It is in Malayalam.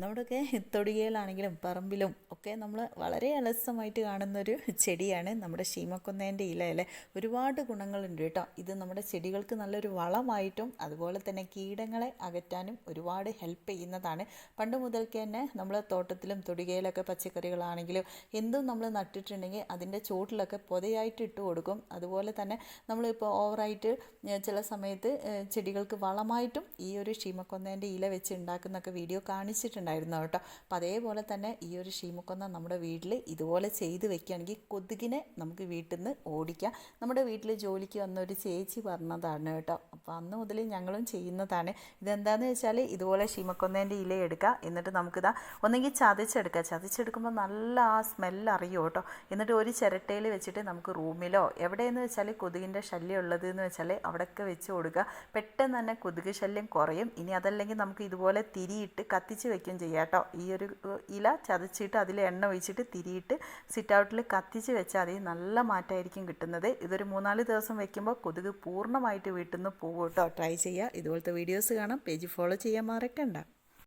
നമ്മുടെയൊക്കെ തൊടികയിലാണെങ്കിലും പറമ്പിലും ഒക്കെ നമ്മൾ വളരെ അലസമായിട്ട് കാണുന്നൊരു ചെടിയാണ് നമ്മുടെ ശീമക്കുന്നേന്റെ ഇല അല്ലേ? ഒരുപാട് ഗുണങ്ങളുണ്ട് കേട്ടോ. ഇത് നമ്മുടെ ചെടികൾക്ക് നല്ലൊരു വളമായിട്ടും അതുപോലെ തന്നെ കീടങ്ങളെ അകറ്റാനും ഒരുപാട് ഹെൽപ്പ് ചെയ്യുന്നതാണ്. പണ്ട് മുതൽക്ക് തന്നെ നമ്മൾ തോട്ടത്തിലും തൊടികയിലൊക്കെ പച്ചക്കറികളാണെങ്കിലും എന്തും നമ്മൾ നട്ടിട്ടുണ്ടെങ്കിൽ അതിന്റെ ചുവട്ടിലൊക്കെ പൊതയായിട്ട് ഇട്ട് കൊടുക്കും. അതുപോലെ തന്നെ നമ്മളിപ്പോൾ ഓവറായിട്ട് ചില സമയത്ത് ചെടികൾക്ക് വളമായിട്ടും ഈ ഒരു ഷീമക്കൊന്നേന്റെ ഇല വെച്ച് ഉണ്ടാക്കുന്നൊക്കെ വീഡിയോ കാണിച്ചിട്ടുണ്ടായിരുന്നു കേട്ടോ. അപ്പോൾ അതേപോലെ തന്നെ ഈ ഒരു ഷീമക്കൊന്ന നമ്മുടെ വീട്ടിൽ ഇതുപോലെ ചെയ്ത് വെക്കുകയാണെങ്കിൽ കൊതുകിനെ നമുക്ക് വീട്ടിൽ നിന്ന് ഓടിക്കാം. നമ്മുടെ വീട്ടിൽ ജോലിക്ക് വന്ന ഒരു ചേച്ചി പറഞ്ഞതാണ് കേട്ടോ. അപ്പോൾ അന്ന് മുതൽ ഞങ്ങളും ചെയ്യുന്നതാണ്. ഇതെന്താണെന്ന് വെച്ചാൽ ഇതുപോലെ ഷീമക്കൊന്നേന്റെ ഇല എടുക്കുക എന്നിട്ട് നമുക്കിതാ ഒന്നെങ്കിൽ ചതച്ചെടുക്കുക ചതച്ചെടുക്കുമ്പോൾ നല്ല ആ സ്മെല്ല് അറിയും കേട്ടോ. എന്നിട്ട് ഒരു ചിരട്ടയിൽ വെച്ചിട്ട് നമുക്ക് റൂമിലോ എവിടെയെന്ന് വെച്ചാൽ കൊതുകിന്റെ ശല്യം ഉള്ളത് എന്ന് വെച്ചാൽ അവിടെയൊക്കെ വെച്ച് കൊടുക്കുക. പെട്ടെന്ന് തന്നെ കൊതുക് ശല്യം കുറയും. ഇനി അതല്ലെങ്കിൽ നമുക്ക് ഇതുപോലെ തിരിയിട്ട് കത്തിച്ച് വെക്കുകയും ചെയ്യാം കേട്ടോ. ഈ ഒരു ഇല ചതച്ചിട്ട് അതിൽ എണ്ണ ഒഴിച്ചിട്ട് തിരിയിട്ട് സിറ്റ് ഔട്ടിൽ കത്തിച്ച് വെച്ചാൽ അതിൽ നല്ല മാറ്റമായിരിക്കും കിട്ടുന്നത്. ഇതൊരു മൂന്നാൽ ദിവസം വെക്കുമ്പോൾ കൊതുക് പൂർണമായിട്ട് വീട്ടിൽ നിന്ന് പോകും കേട്ടോ. ട്രൈ ചെയ്യുക ഇതുപോലത്തെ വീഡിയോസ് കാണാം. പേജ് ഫോളോ ചെയ്യാൻ മറക്കണ്ട.